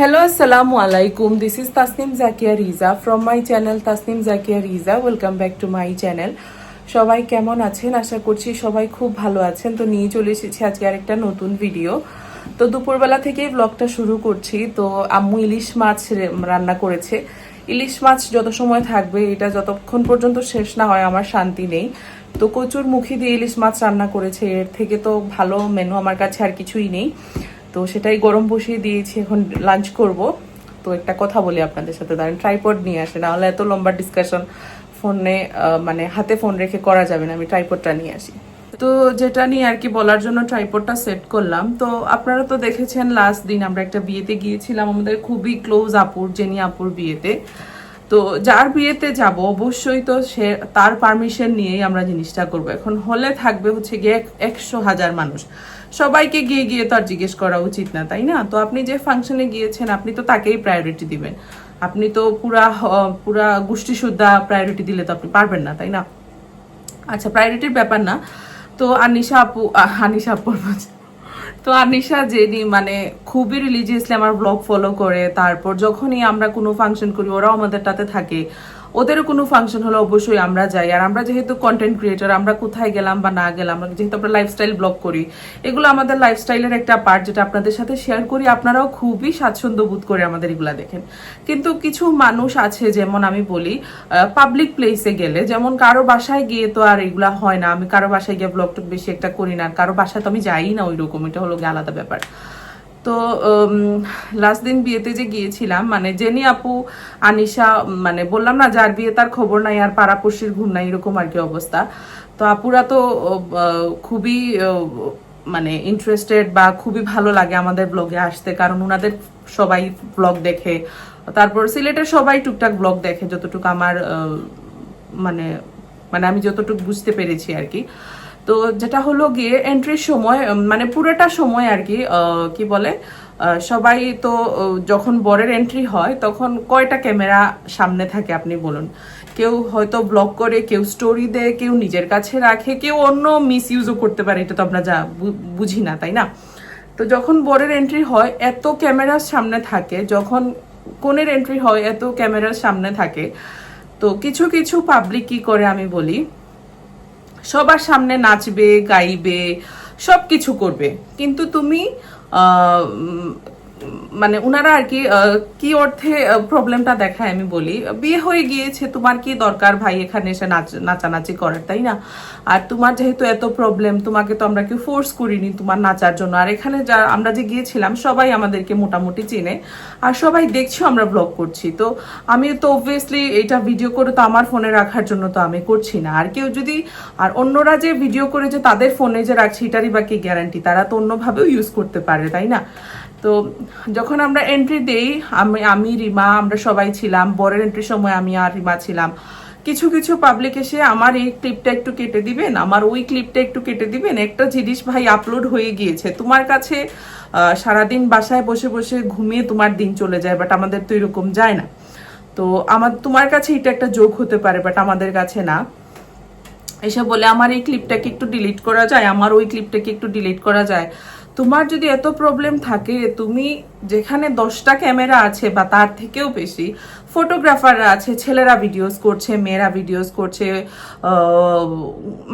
Hello, Assalamu alaikum. This is Tasnim Zakia Riza from my channel Tasnim Zakia Riza. Welcome back to my channel. সবাই কেমন আছেন? আশা করছি সবাই খুব ভালো আছেন। তো নিয়ে চলে এসেছি আজকে আরেকটা নতুন ভিডিও তো দুপুরবেলা থেকেই ব্লগটা শুরু করছি। তো আম্মু ইলিশ মাছ রান্না করেছে। ইলিশ মাছ যত সময় থাকবে এটা যতক্ষণ পর্যন্ত শেষ না হয় আমার শান্তি নেই। তো কচুর মুখি দিয়ে ইলিশ মাছ রান্না করেছে। এর থেকে তো ভালো মেনু আমার কাছে আর কিছুই নেই। তো সেটাই গরম বসিয়ে দিয়েছি, এখন লাঞ্চ করব। তো একটা কথা বলি আপনাদের সাথে, দাঁড়ান ট্রাইপড নিয়ে আসে নাহলে এত লম্বা ডিসকাশন ফোনে মানে হাতে ফোন রেখে করা যাবে না, আমি ট্রাইপডটা নিয়ে আসি। তো যেটা নিয়ে আর কি বলার জন্য ট্রাইপডটা সেট করলাম, তো আপনারা তো দেখেছেন লাস্ট দিন আমরা একটা বিয়েতে গিয়েছিলাম, আমাদের খুবই ক্লোজ আপুর জেনি আপুর বিয়েতে। তো যার বিয়েতে যাব, অবশ্যই তো সে, তার পারমিশন নিয়েই আমরা জিনিসটা করব। এখন হলে থাকবে হচ্ছে গিয়ে এক- একশো হাজার মানুষ। সবাইকে গিয়ে গিয়ে তো আর জিজ্ঞেস করা উচিত না, তাই না? তো আপনি যে ফাংশনে গিয়েছেন, আপনি তো তাকেই প্রায়োরিটি দিবেন। আপনি তো পুরা পুরা গোষ্ঠী সুদ্ধা প্রায়োরিটি দিলে তো আপনি পারবেন না, তাই না? আচ্ছা প্রায়োরিটির ব্যাপার না। তো আনিশা আপু আনিশা আপুর। তো আনিশা জেনি মানে খুবই রিলিজিয়াসলি আমার ব্লগ ফলো করে, তারপর যখনই আমরা কোনো ফাংশন করি, ওরাও আমাদেরটাতে থাকে। ওদেরও কোনো ফাংশন হলে অবশ্যই আমরা যাই। আর আমরা যেহেতু কন্টেন্ট ক্রিয়েটার আমরা কোথায় গেলাম বা না গেলাম যেহেতু আমরা লাইফস্টাইল ব্লগ করি, এগুলো আমাদের লাইফস্টাইলের একটা পার্ট যেটা আপনাদের সাথে শেয়ার করি। আপনারাও খুবই স্বাচ্ছন্দ্য বোধ করে আমাদের এগুলা দেখেন। কিন্তু কিছু মানুষ আছে, যেমন আমি বলি পাবলিক প্লেসে গেলে, যেমন কারও বাসায় গিয়ে তো আর এগুলা হয় না। আমি কারও বাসায় গিয়ে ব্লগ বেশি একটা করি না। কারও বাসায় তো আমি যাই না ওই রকম এটা হলো আলাদা ব্যাপার। তো লাস্ট দিন বিয়েতে যে গিয়েছিলাম মানে জেনি আপু, আনিশা মানে বললাম না যার বিয়ে তার খবর নাই, আর পাড়াপড়শির ঘুম নাই, এরকম আর কি অবস্থা। তো আপুরা তো খুবই মানে ইন্টারেস্টেড বা খুবই ভালো লাগে আমাদের ব্লগে আসতে, কারণ ওনাদের সবাই ব্লগ দেখে। তারপর সিলেটের সবাই টুকটাক ব্লগ দেখে, যতটুকু আমার মানে মানে আমি যতটুকু বুঝতে পেরেছি আর কি। তো যেটা হলো গিয়ে এন্ট্রির সময় মানে পুরোটা সময় আর কি কি বলে সবাই তো যখন বরের এন্ট্রি হয়, তখন কয়টা ক্যামেরা সামনে থাকে আপনি বলুন? কেউ হয়তো ব্লগ করে, কেউ স্টোরি দেয়, কেউ নিজের কাছে রাখে, কেউ অন্য মিস ইউজও করতে পারে, এটা তো আমরা যা বুঝি না, তাই না? তো যখন বরের এন্ট্রি হয়, এত ক্যামেরার সামনে থাকে, যখন কোনের এন্ট্রি হয়, এত ক্যামেরার সামনে থাকে। তো কিছু কিছু পাবলিক কি করে আমি বলি সবার সামনে নাচবে গাইবে সব কিছু করবে। কিন্তু তুমি মানে উনারা আর কি কি অর্থে প্রবলেমটা দেখায় আমি বলি। বিয়ে হয়ে গিয়েছে, তোমার কি দরকার ভাই এখানে এসে নাচ, নাচানাচি করার, তাই না? আর তোমার যেহেতু এত প্রবলেম তোমাকে তো আমরা কেউ ফোর্স করিনি তোমার নাচার জন্য। আর এখানে যা, আমরা যে গিয়েছিলাম, সবাই আমাদেরকে মোটামুটি চেনে। আর সবাই দেখছ আমরা ব্লগ করছি। তো আমি তো অবভিয়াসলি এটা ভিডিও করে তো আমার ফোনে রাখার জন্য তো আমি করছি না। আর কেউ যদি, আর অন্যরা যে ভিডিও করে যে তাদের ফোনে যে রাখছে, এটারই বা কি গ্যারান্টি তারা তো অন্যভাবেও ইউজ করতে পারে, তাই না? তো যখন আমরা এন্ট্রি দেই, আমি আমি, রিমা, আমরা সবাই ছিলাম। বরের এন্ট্রির সময় আমি আর রিমা ছিলাম। কিছু কিছু পাবলিক এসে আমার এই ক্লিপটা একটু কেটে দিবেন? আমার ওই ক্লিপটা একটু কেটে দিবেন? একটা জিনিস ভাই আপলোড হয়ে গিয়েছে। তোমার কাছে সারাদিন বাসায় বসে বসে ঘুমিয়ে তোমার দিন চলে যায় বাট আমাদের তো এরকম যায় না। তো আমার, তোমার কাছে এটা একটা যোগ হতে পারে বাট আমাদের কাছে না। এসে বলে, আমার এই ক্লিপটাকে একটু ডিলিট করা যায়? আমার ওই ক্লিপটাকে একটু ডিলিট করা যায়? তোমার যদি এত প্রবলেম থাকে, তুমি যেখানে দশটা ক্যামেরা আছে বা তার থেকেও বেশি ফটোগ্রাফাররা আছে, ছেলেরা ভিডিওস করছে, মেয়েরা ভিডিওস করছে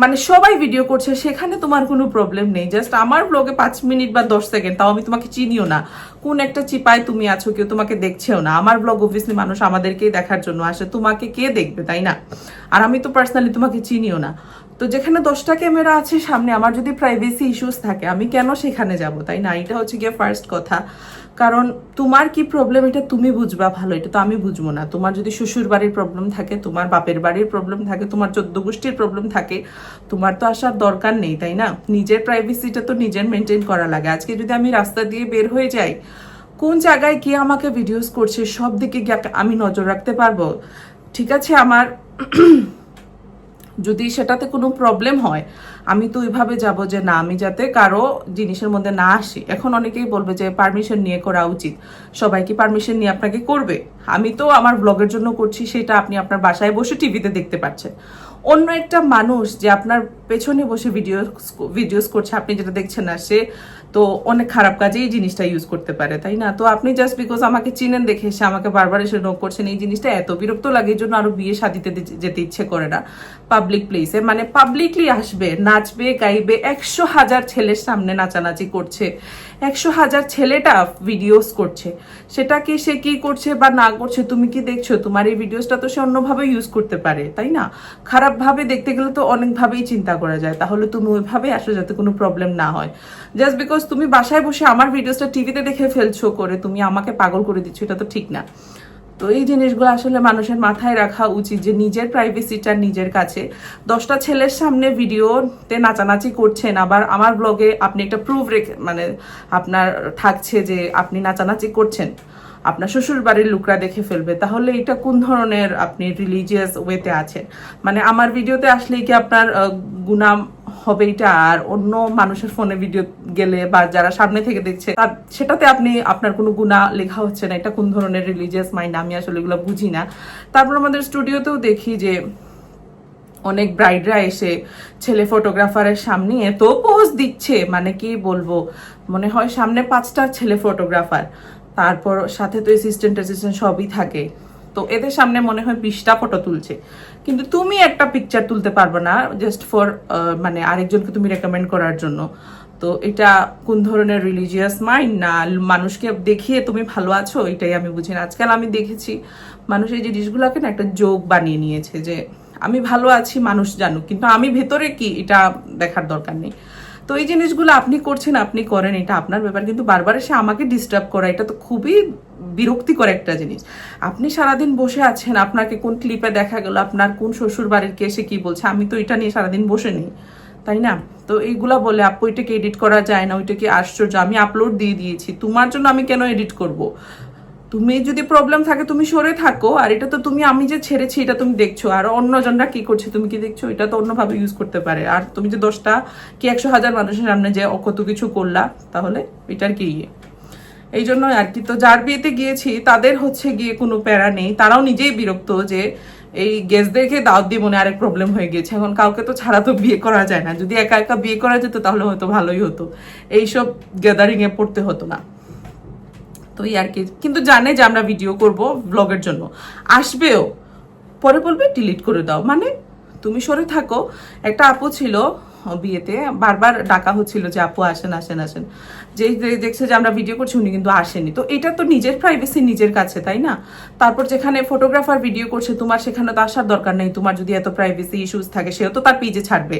মানে সবাই ভিডিও করছে, সেখানে তোমার কোনো প্রবলেম নেই। জাস্ট আমার ব্লগে পাঁচ মিনিট বা দশ সেকেন্ড তাও আমি তোমাকে চিনিও না। কোন একটা চিপায় তুমি আছো, কেউ তোমাকে দেখছেও না। আমার ব্লগ অবভিয়াসলি মানুষ আমাদেরকেই দেখার জন্য আসে। তোমাকে কে দেখবে, তাই না? আর আমি তো পার্সোনালি তোমাকে চিনিও না। তো যেখানে দশটা ক্যামেরা আছে সামনে আমার যদি প্রাইভেসি ইস্যুস থাকে, আমি কেন সেখানে যাব, তাই না? এটা হচ্ছে গিয়ে ফার্স্ট কথা। কারণ তোমার কি প্রবলেম এটা তুমি বুঝবা ভালো, এটা তো আমি বুঝব না। তোমার যদি শ্বশুর বাড়ির প্রবলেম থাকে, তোমার বাপের বাড়ির প্রবলেম থাকে, তোমার চোদ্দ গোষ্ঠীর প্রবলেম থাকে, তোমার তো আসার দরকার নেই, তাই না? নিজের প্রাইভেসিটা তো নিজের মেনটেন করা লাগে। আজকে যদি আমি রাস্তা দিয়ে বের হয়ে যাই, কোন জায়গায় গিয়ে আমাকে ভিডিওস করছে, সব দিকে আমি নজর রাখতে পারব? ঠিক আছে, আমার যদি সেটাতে কোনো প্রবলেম হয়, আমি তো ওইভাবে যাব যে না, আমি যাতে কারও জিনিসের মধ্যে না আসি। এখন অনেকেই বলবে যে পারমিশন নিয়ে করা উচিত। সবাই কি পারমিশন নিয়ে আপনাকে করবে? আমি তো আমার ব্লগের জন্য করছি, সেটা আপনি আপনার বাসায় বসে টিভিতে দেখতে পাচ্ছেন। অন্য একটা মানুষ যে আপনার পেছনে বসে ভিডিও ভিডিওস করছে, আপনি যেটা দেখছেন না, সে তো অনেক খারাপ কাজে এই জিনিসটা ইউজ করতে পারে, তাই না? তো আপনি জাস্ট বিকজ আমাকে চিনেন দেখে এসে আমাকে বারবার এসে নোক করছেন এই জিনিসটা এত বিরক্ত লাগে এই জন্য আরও বিয়ে শাদিতে যেতে ইচ্ছে করে না পাবলিক প্লেসে মানে পাবলিকলি আসবে, নাচবে, গাইবে, একশো হাজার ছেলের সামনে নাচানাচি করছে, একশো হাজার ছেলেটা ভিডিওস করছে। সেটা কি সে কি করছে বা না করছে, তুমি কি দেখছ? তোমার এই ভিডিওসটা তো সে অন্যভাবে ইউজ করতে পারে, তাই না? খারাপভাবে দেখতে গেলে তো অনেকভাবেই চিন্তা করা যায়। তাহলে তুমি ওইভাবে আসো যাতে কোনো প্রবলেম না হয়। জাস্ট বিকজ তুমি বাসায় বসে আমার ভিডিওসটা টিভিতে দেখে ফেলছো করে তুমি আমাকে পাগল করে দিচ্ছ, এটা তো ঠিক না। তো এই জিনিসগুলো আসলে মানুষের মাথায় রাখা উচিত যে নিজের প্রাইভেসিটা নিজের কাছে। দশটা ছেলের সামনে ভিডিওতে নাচানাচি করছেন, আবার আমার ব্লগে আপনি একটা প্রুফ রেখে মানে আপনার থাকছে যে আপনি নাচানাচি করছেন। আপনার শ্বশুর বাড়ির লোকরা দেখে ফেলবে। তাহলে এটা কোন ধরনের আপনি রিলিজিয়াস ওয়েতে আছেন? মানে আমার ভিডিওতে আসলেই কি আপনার গুনাম হবে এটা। আর অন্য মানুষের ফোনে ভিডিও গেলে বা যারা সামনে থেকে দেখছে, তার- সেটাতে আপনি, আপনার কোনো গুণা লেখা হচ্ছে না। এটা কোন ধরনের রিলিজিয়াস মাইন্ড আমি আসলে এগুলো বুঝি না। তারপর আমাদের স্টুডিওতেও দেখি যে, অনেক ব্রাইডরা এসে ছেলে ফটোগ্রাফারের সামনে এত পোজ দিচ্ছে। মানে কি বলব? মনে হয় সামনে পাঁচটা ছেলে ফটোগ্রাফার তারপর সাথে তো অ্যাসিস্ট্যান্ট অ্যাসিস্ট্যান্ট সবই থাকে। তো এদের সামনে মনে হয় বিশটা ফটো তুলছে। কিন্তু তুমি একটা পিকচার তুলতে পারবে না জাস্ট ফর মানে আরেকজনকে তুমি রেকমেন্ড করার জন্য। তো এটা কোন ধরনের রিলিজিয়াস মাইন্ড না মানুষকে দেখিয়ে তুমি ভালো আছো, এটাই আমি বুঝি না। আজকাল আমি দেখেছি মানুষ এই জিনিসগুলোকে না একটা যোগ বানিয়ে নিয়েছে যে, আমি ভালো আছি, মানুষ জানুক। কিন্তু আমি ভেতরে কি এটা দেখার দরকার নেই। তো এই জিনিসগুলো আপনি করছেন, আপনি করেন, এটা আপনার ব্যাপার। কিন্তু বারবার এসে আমাকে ডিস্টার্ব করা, এটা তো খুবই বিরক্তিকর একটা জিনিস। আপনি সারাদিন বসে আছেন, আপনাকে কোন ক্লিপে দেখা গেল, আপনার কোন শ্বশুর বাড়ির কে এসে কি বলছে, আমি তো এটা নিয়ে সারাদিন বসে নেই, তাই না? তো এইগুলা বলে, আপু এটাকে এডিট করা যায় না? ওইটাকে আশ্চর্য? আমি আপলোড দিয়ে দিয়েছি, তোমার জন্য আমি কেন এডিট করব? তুমি যদি প্রবলেম থাকে তুমি সরে থাকো, আর এটা তো তুমি, আমি যে ছেড়েছি এটা তুমি দেখছ, আর অন্যজনরা কি করছে তুমি কি দেখছ, এটা তো অন্যভাবে ইউজ করতে পারে। আর তুমি যে দশটা কি একশো হাজার মানুষের সামনে যে কত কিছু করলা, তাহলে এটার কি ইয়ে? এই জন্য আর কি, তো যার বিয়েতে গিয়েছি, তাদের হচ্ছে গিয়ে কোনো প্যারা নেই। তারাও নিজেই বিরক্ত যে এই গেস্টদেরকে দাওয়াত দিয়ে মনে আরেক প্রবলেম হয়ে গেছে এখন কাউকে তো ছাড়া তো বিয়ে করা যায় না। যদি একা একা বিয়ে করা যেত তাহলে হয়তো ভালোই হতো। এইসব গ্যাদারিং এ পড়তে হতো না। তো এই আর কি, কিন্তু জানে যে আমরা ভিডিও করব ব্লগের জন্য। আসবেও। পরে বলবে ডিলিট করে দাও। মানে তুমি সরে থাকো। একটা আপু ছিল বিয়েতে, বারবার ডাকা হচ্ছিল যে, আপু, আসেন আসেন আসেন। যেই দেখছে যে আমরা ভিডিও করছি, উনি কিন্তু আসেনি। তো এটা তো নিজের প্রাইভেসি নিজের কাছে, তাই না? তারপর যেখানে ফটোগ্রাফার ভিডিও করছে, তোমার সেখানে তো আসার দরকার নেই। তোমার যদি এত প্রাইভেসি ইস্যুস থাকে, সেও তো তার পেজে ছাড়বে।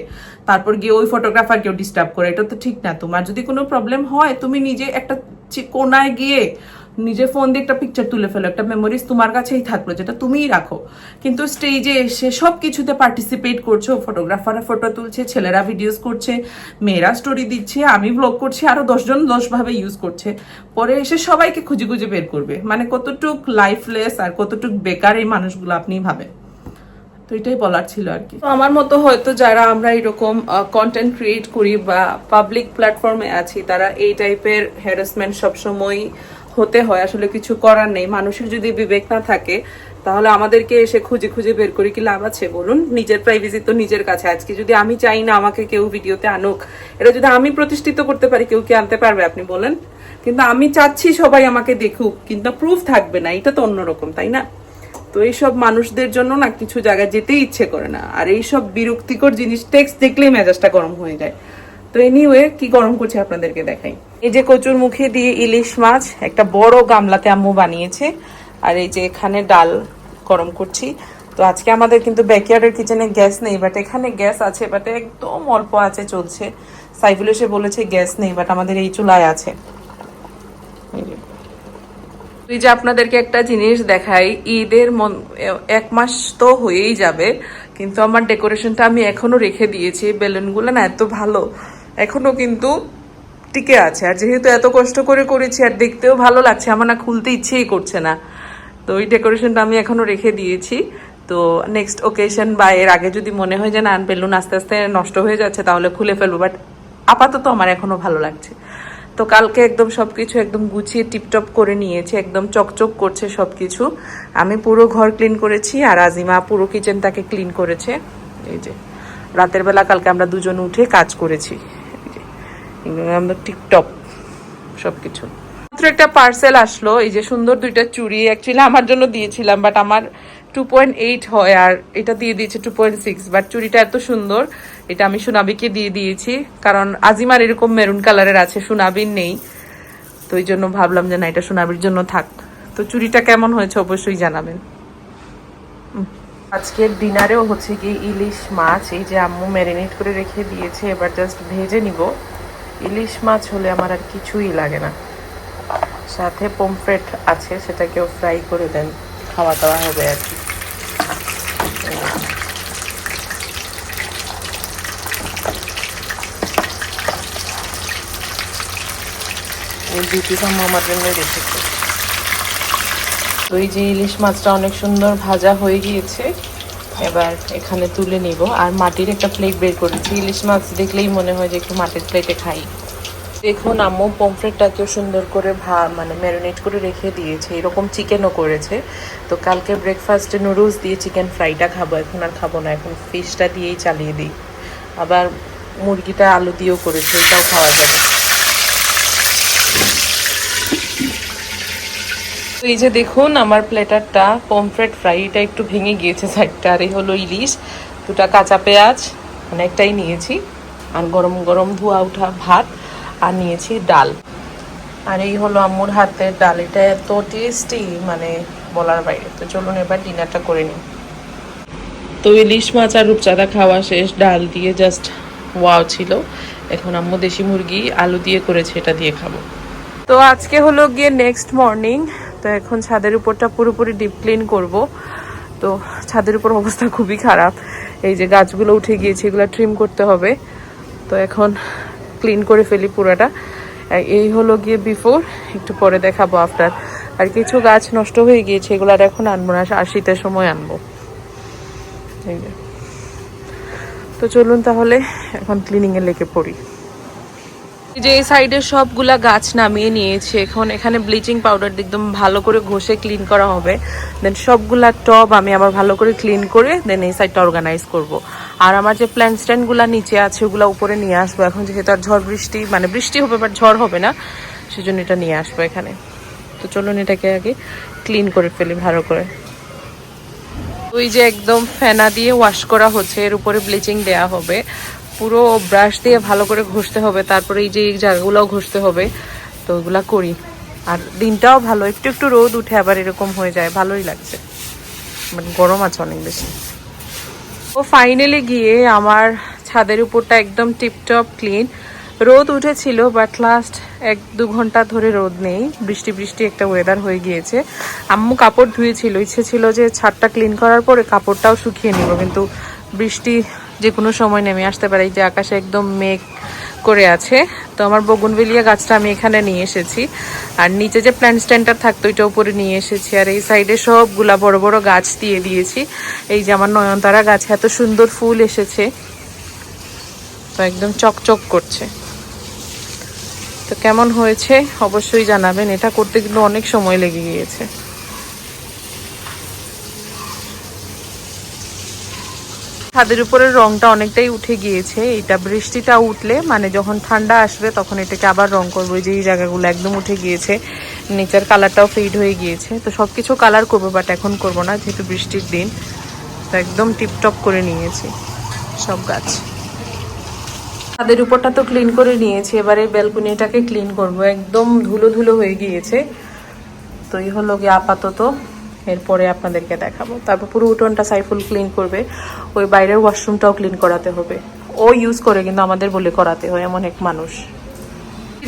তারপর গিয়ে ওই ফটোগ্রাফার কেউ ডিস্টার্ব করে। এটা তো ঠিক না। তোমার যদি কোনো প্রবলেম হয়, তুমি নিজে একটা কোনায় গিয়ে নিজের ফোন দিয়ে একটা পিকচার তুলে ফেলো, একটা মেমোরিজ তোমার কাছেই থাকল, যেটা তুমিই রাখো। কিন্তু স্টেজে এসে সব কিছুতে পার্টিসিপেট করছ ফটোগ্রাফাররা ফটো তুলছে, ছেলেরা ভিডিওস করছে, মেয়েরা স্টোরি দিচ্ছে, আমি ব্লগ করছি, আরও দশজন দশভাবে ইউজ করছে। পরে এসে সবাইকে খুঁজে খুঁজে বের করবে। মানে কতটুক লাইফলেস আর কতটুক বেকার এই মানুষগুলো আপনি ভাবেন। তো এটাই বলার ছিল আর কি। আমার মতো হয়তো যারা আমরা এরকম কন্টেন্ট ক্রিয়েট করি বা পাবলিক প্ল্যাটফর্মে আছি, তারা এই টাইপের হ্যারাসমেন্ট সবসময় হতে হয়। আসলে কিছু করার নেই। মানুষের যদি বিবেক না থাকে, তাহলে আমাদেরকে এসে খুঁজে খুঁজে বের করি কি লাভ আছে বলুন? নিজের প্রাইভেসি তো নিজের কাছে। আজকে যদি আমি চাই না আমাকে কেউ ভিডিওতে আনুক, এটা যদি আমি প্রতিষ্ঠিত করতে পারি, কেউ কি আনতে পারবে আপনি বলেন? কিন্তু আমি চাচ্ছি সবাই আমাকে দেখুক, কিন্তু প্রুফ থাকবে না। এটা তো অন্যরকম, তাই না? তো এইসব মানুষদের জন্য না কিছু জায়গায় যেতেই ইচ্ছে করে না। আর এইসব বিরক্তিকর জিনিস টেক্সট দেখলেই মেজাজটা গরম হয়ে যায়। তো এনিওয়ে কি গরম করছে আপনাদেরকে দেখাই। এই যে কচুর মুখে দিয়ে ইলিশ মাছ, একটা বড় গামলাতে আম্মু বানিয়েছে। আর এই যে এখানে ডাল গরম করছি। তো আজকে আমাদের কিন্তু ব্যাকয়ার্ডের কিচেনে গ্যাস নেই বাট এখানে গ্যাস আছে বাট একদম অল্প আছে, চলছে। সাইফুল এসে বলেছে গ্যাস নেই বাট আমাদের এই চুলায় আছে। এই যে। আপনাদেরকে একটা জিনিস দেখাই, ঈদের মন- এক মাস তো হয়েই যাবে, কিন্তু আমার ডেকোরেশনটা আমি এখনও রেখে দিয়েছি বেলুনগুলো না এত ভালো, এখনও কিন্তু টিকে আছে। আর যেহেতু এত কষ্ট করে করেছি, আর দেখতেও ভালো লাগছে, আমার না খুলতে ইচ্ছেই করছে না। তো ওই ডেকোরেশনটা আমি এখনও রেখে দিয়েছি। তো নেক্সট ওকেশন বা এর আগে যদি মনে হয় যে না, বেলুন আস্তে আস্তে নষ্ট হয়ে যাচ্ছে, তাহলে খুলে ফেলব বাট আপাতত আমার এখনও ভালো লাগছে। তো কালকে একদম সবকিছু একদম গুছিয়ে টিপটপ করে নিয়েছি, একদম চকচক করছে সবকিছু। আমি পুরো ঘর ক্লিন করেছি আর আজিমা পুরো কিচেনটাকে ক্লিন করেছে। এই যে, রাতের বেলা কালকে আমরা দুজন উঠে কাজ করেছি। আমরা টিপটপ সবকিছু। মাত্র একটা পার্সেল আসলো, এই যে সুন্দর দুইটা চুড়ি অ্যাকচুয়ালি আমার জন্য দিয়েছিলাম বাট আমার টু পয়েন্ট এইট হয় আর এটা দিয়ে দিয়েছে টু পয়েন্ট সিক্স বাট চুড়িটা এত সুন্দর, এটা আমি সুনাবিকে দিয়ে দিয়েছি, কারণ আজিমার এরকম মেরুন কালারের আছে, সুনাবির নেই, তো এই জন্য ভাবলাম যে না, এটা সোনাবির জন্য থাক। তো চুড়িটা কেমন হয়েছে অবশ্যই জানাবেন। আজকের ডিনারেও হচ্ছে কি ইলিশ মাছ, এই যে আম্মু ম্যারিনেট করে রেখে দিয়েছে, এবার জাস্ট ভেজে নিব। ইলিশ মাছ হলে আমার আর কিছুই লাগে না। সাথে পমফ্রেট আছে, সেটাকেও ফ্রাই করে দেন, খাওয়া দাওয়া হবে আর কি। আম্মু আমার জন্য রেখেছে তো এই যে ইলিশ মাছটা অনেক সুন্দর ভাজা হয়ে গিয়েছে, এবার এখানে তুলে নিব। আর মাটির একটা প্লেট বের করেছি। ইলিশ মাছ দেখলেই মনে হয় যে একটু মাটির প্লেটে খাই। দেখুন, আম্মু, পমফ্রেটটাকেও সুন্দর করে ভা মানে ম্যারিনেট করে রেখে দিয়েছে। এরকম চিকেনও করেছে। তো কালকে ব্রেকফাস্টে নুডলস দিয়ে চিকেন ফ্রাইটা খাব। এখন আর খাব না। এখন ফিশটা দিয়েই চালিয়ে দিই। আবার মুরগিটা আলু দিয়েও করেছে। এটাও খাওয়া যাবে। এই যে দেখুন, আমার প্লেটারটা পমফ্রেট ফ্রাই এটা একটু ভেঙে গিয়েছে সাইডটা আর এই হলো ইলিশ। দুটা কাঁচা পেঁয়াজ অনেকটাই নিয়েছি। আর গরম গরম ধোয়া উঠা ভাত। আর নিয়েছি ডাল। আর এই হলো আম্মুর হাতের ডাল। এটা এত টেস্টি মানে বলার বাইরে। তো চলুন এবার ডিনারটা করে নিই। তো ইলিশ মাছ আর রূপচাঁদা খাওয়া শেষ। ডাল দিয়ে জাস্ট ওয়াও ছিল। এখন আম্মু দেশি মুরগি, আলু দিয়ে করেছে, এটা দিয়ে খাব। তো আজকে হলো গিয়ে নেক্সট মর্নিং তো এখন ছাদের উপরটা পুরোপুরি ডিপ ক্লিন করব। তো ছাদের উপর অবস্থা খুবই খারাপ। এই যে গাছগুলো উঠে গিয়েছে, এগুলো ট্রিম করতে হবে। তো এখন ক্লিন করে ফেলি পুরোটা। এই হলো গিয়ে বিফোর একটু পরে দেখাবো আফটার আর কিছু গাছ নষ্ট হয়ে গিয়েছে, এগুলো আর এখন আনব না আর শীতের সময় আনব। তো চলুন তাহলে, এখন ক্লিনিংয়ে লেগে পড়ি। যে এই সাইডের সবগুলা গাছ নামিয়ে নিয়েছে। এখন এখানে ব্লিচিং পাউডার একদম ভালো করে ঘষে ক্লিন করা হবে। দেন সবগুলা টব আমি আবার ভালো করে ক্লিন করে দেন এই সাইডটা অর্গানাইজ করব। আর আমার যে প্ল্যান্ট স্ট্যান্ডগুলো নিচে আছে, ওগুলো উপরে নিয়ে আসব। এখন যেহেতু আর ঝড় বৃষ্টি মানে বৃষ্টি হবে বাট ঝড় হবে না, সেজন্য এটা নিয়ে আসব এখানে। তো চলুন এটাকে আগে ক্লিন করে ফেলি ভালো করে। ওই যে একদম ফেনা দিয়ে ওয়াশ করা হচ্ছে, এর উপরে ব্লিচিং দেয়া হবে। পুরো ব্রাশ দিয়ে ভালো করে ঘষতে হবে। তারপরে এই যে এই জায়গাগুলোও ঘষতে হবে। তো ওগুলা করি। আর দিনটাও ভালো। একটু একটু রোদ উঠে আবার এরকম হয়ে যায়। ভালোই লাগছে। মানে গরম আছে অনেক বেশি। ও ফাইনালি গিয়ে আমার ছাদের উপরটা একদম টিপটপ ক্লিন রোদ উঠেছিল বাট লাস্ট এক দু ঘণ্টা ধরে রোদ নেই। বৃষ্টি বৃষ্টি একটা ওয়েদার হয়ে গিয়েছে। আম্মু কাপড় ধুয়েছিল। ইচ্ছে ছিল যে ছাদটা ক্লিন করার পরে কাপড়টাও শুকিয়ে নিব। কিন্তু বৃষ্টি যে কোনো সময় নেমে আসতে পারে। যে আকাশে একদম মেঘ করে আছে। তো আমার বগুনবেলিয়া গাছটা আমি এখানে নিয়ে এসেছি। আর নিচে যে প্ল্যান্ট স্ট্যান্ডার থাকতো, ওইটা উপরে নিয়ে এসেছি। আর এই সাইডে সবগুলা বড় বড় গাছ দিয়ে দিয়েছি। এই যে আমার নয়নতারা গাছে, এত সুন্দর ফুল এসেছে। তো একদম চকচক করছে। তো কেমন হয়েছে? অবশ্যই জানাবেন। এটা করতে কিন্তু অনেক সময় লেগে গিয়েছে। ছাদের উপরের রংটা অনেকটাই উঠে গিয়েছে। এটা বৃষ্টিটা উঠলে মানে যখন ঠান্ডা আসবে তখন এটাকে আবার রং করব। যে এই জায়গাগুলো একদম উঠে গিয়েছে, নিচের কালারটাও ফেড হয়ে গিয়েছে। তো সব কিছু কালার করব বাট এখন করব না, যেহেতু বৃষ্টির দিন, তো একদম টিপটপ করে নিয়েছি সব গাছ। ছাদের উপরটা তো ক্লিন করে নিয়েছি, এবারে ব্যালকনিটাকে ক্লিন করব। একদম ধুলো ধুলো হয়ে গিয়েছে। তো এই হলো গিয়ে আপাতত এরপরে আপনাদেরকে দেখাবো। তারপর পুরো উঠোনটা সাইফুল ক্লিন করবে। ওই বাইরের ওয়াশরুমটাও ক্লিন করাতে হবে। ও ইউজ করে কিন্তু আমাদের বলে করাতে হয়, এমন এক মানুষ।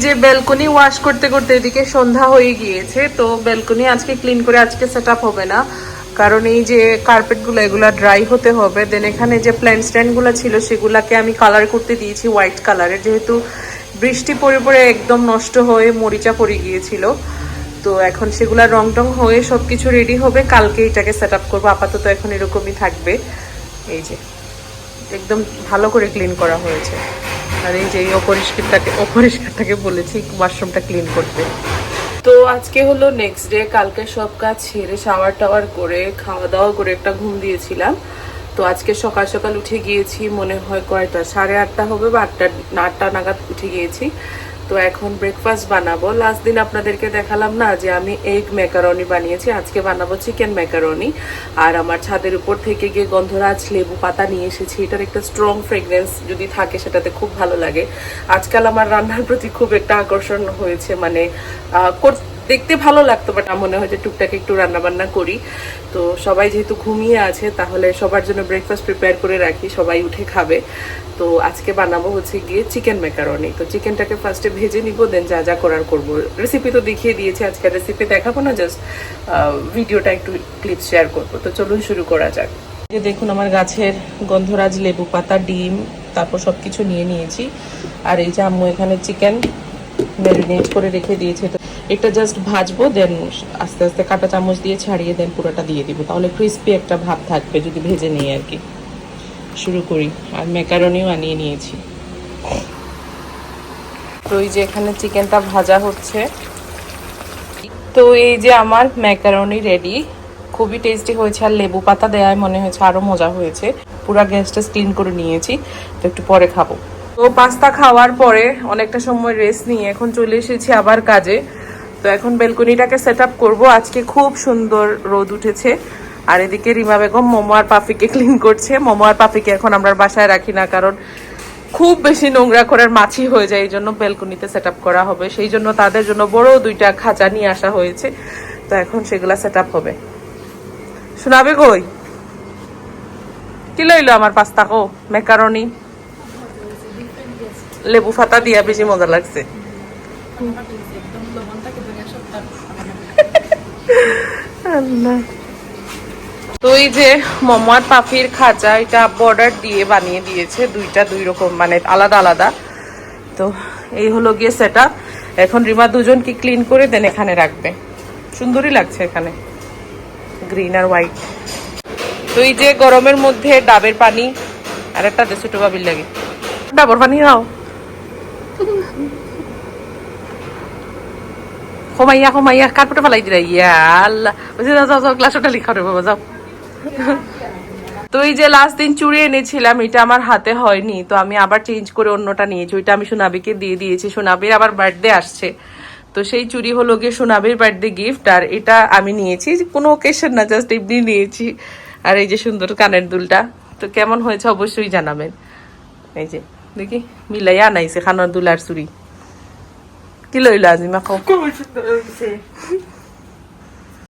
যে ব্যালকনি ওয়াশ করতে করতে এদিকে সন্ধ্যা হয়ে গিয়েছে, তো ব্যালকনি আজকে ক্লিন করে আজকে সেট হবে না। কারণ এই যে কার্পেটগুলো এগুলা ড্রাই হতে হবে। দেন এখানে যে প্ল্যান্ট স্ট্যান্ডগুলো ছিল, সেগুলাকে আমি কালার করতে দিয়েছি হোয়াইট কালারের যেহেতু বৃষ্টি পড়ে পরে একদম নষ্ট হয়ে মরিচা পড়ে গিয়েছিল। তো এখন সেগুলা রং টং হয়ে সব কিছু রেডি হবে, কালকে এটাকে সেট আপ করব। আপাতত এখন এরকমই থাকবে। এই যে, একদম ভালো করে ক্লিন করা হয়েছে। আর এই যে অপরিষ্কারটাকে অপরিষ্কারটাকে বলেছি ওয়াশরুমটা ক্লিন করতে। তো আজকে হলো নেক্সট ডে কালকে সব কাজ ছেড়ে শাওয়ার টাওয়ার করে খাওয়া দাওয়া করে একটা ঘুম দিয়েছিলাম। তো আজকে সকাল সকাল উঠে গিয়েছি, মনে হয় কয়টা? সাড়ে আটটা হবে বা আটটা আটটা নাগাদ উঠে গিয়েছি। তো এখন ব্রেকফাস্ট বানাবো। লাস্ট দিন আপনাদেরকে দেখালাম না যে আমি এগ ম্যাকারনি বানিয়েছি। আজকে বানাবো চিকেন ম্যাকারনি আর আমার ছাদের উপর থেকে গিয়ে গন্ধরাজ লেবু পাতা নিয়ে এসেছি। এটার একটা স্ট্রং ফ্রেগরেন্স যদি থাকে, সেটাতে খুব ভালো লাগে। আজকাল আমার রান্নার প্রতি খুব একটা আকর্ষণ হয়েছে। মানে দেখতে ভালো লাগতো বাট আমার মনে হয় যে টুকটাক একটু রান্না বান্না করি। তো সবাই যেহেতু ঘুমিয়ে আছে, তাহলে সবার জন্য ব্রেকফাস্ট প্রিপেয়ার করে রাখি, সবাই উঠে খাবে। তো আজকে বানাবো হচ্ছে গিয়ে চিকেন ম্যাকারনি তো চিকেনটাকে ফার্স্টে ভেজে নিব দেন যা যা করার করব। রেসিপি তো দেখিয়ে দিয়েছি আজকে রেসিপি দেখাবো না জাস্ট ভিডিওটা একটু ক্লিপ শেয়ার করব। তো চলুন শুরু করা যাক। যে দেখুন আমার গাছের গন্ধরাজ লেবু পাতা, ডিম, তারপর সব কিছু নিয়ে নিয়েছি। আর এই যে আম্মু এখানে চিকেন ম্যারিনেট করে রেখে দিয়েছে। তো এটা জাস্ট ভাজবো দেন আস্তে আস্তে কাঁটা চামচ দিয়ে ছাড়িয়ে দেন পুরোটা দিয়ে দিব। তাহলে ক্রিস্পি একটা ভাব থাকবে যদি ভেজে নিই আর কি। শুরু করি। আর ম্যাকারনিও আনিয়ে নিয়েছি। তো এই যে এখানে চিকেনটা ভাজা হচ্ছে। তো এই যে আমার ম্যাকারনি রেডি খুবই টেস্টি হয়েছে। আর লেবু পাতা দেওয়ায় মনে হয়েছে আরও মজা হয়েছে। পুরো গ্যাসটা ক্লিন করে নিয়েছি। তো একটু পরে খাব। তো পাস্তা খাওয়ার পরে অনেকটা সময় রেস্ট নিয়ে এখন চলে এসেছি আবার কাজে। তো এখন বেলকনিটাকে সেট আপ করব। আজকে খুব সুন্দর রোদ উঠেছে। আর এদিকে রিমা বেগম, মোমো আর পাফিকে ক্লিন করছে। মোমো আর পাফিকে এখন আমরা বাসায় রাখি না, কারণ খুব বেশি নোংরা করার মাছি হয়ে যায়, এই জন্য বেলকনিতে সেট করা হবে। সেই জন্য তাদের জন্য বড় দুইটা খাঁচা নিয়ে আসা হয়েছে। তো এখন সেগুলা সেট হবে। শোনাবে কই? কি লইলো আমার পাস্তা কো? মেকারনি লেবু ফাতা দিয়া বেশি মজা লাগছে। তো এই যে মোমো আর পাফির খাঁচা এটা বর্ডার দিয়ে বানিয়ে দিয়েছে, দুইটা দুই রকম মানে আলাদা আলাদা। তো এই হলো গিয়ে সেটা এখন রিমা দুজনকে ক্লিন করে দেন এখানে রাখবে। সুন্দরই লাগছে এখানে। গ্রিন আর হোয়াইট তো এই যে গরমের মধ্যে ডাবের পানি আর একটা দেশে ছোট বাবির লাগে। ডাবর পানি খাও। কমাইয়া কমাইয়া কার্পেটে ফেলাই দিলা ইয়া আল্লাহ যাও যাও যাও গ্লাসটা লিখা বাবা যাও। তো এই যে লাস্ট দিন চুড়ি এনেছিলাম, এটা আমার হাতে হয়নি, তো আমি আবার চেঞ্জ করে অন্যটা নিয়েছি। ওইটা আমি সোনাবিকে দিয়ে দিয়েছি, সোনাবির আবার বার্থডে আসছে। তো সেই চুড়ি হলো গিয়ে সোনাবির বার্থডে গিফট আর এটা আমি নিয়েছি, কোনো ওকেশন না জাস্ট এমনি নিয়েছি। আর এই যে সুন্দর কানের দুলটা, তো কেমন হয়েছে অবশ্যই জানাবেন। এই যে, দেখি, মিলাইয়া আনাইছে, খানার দুল আর চুড়ি। কি লইলো আজিমা খাও খুব সুন্দর হয়েছে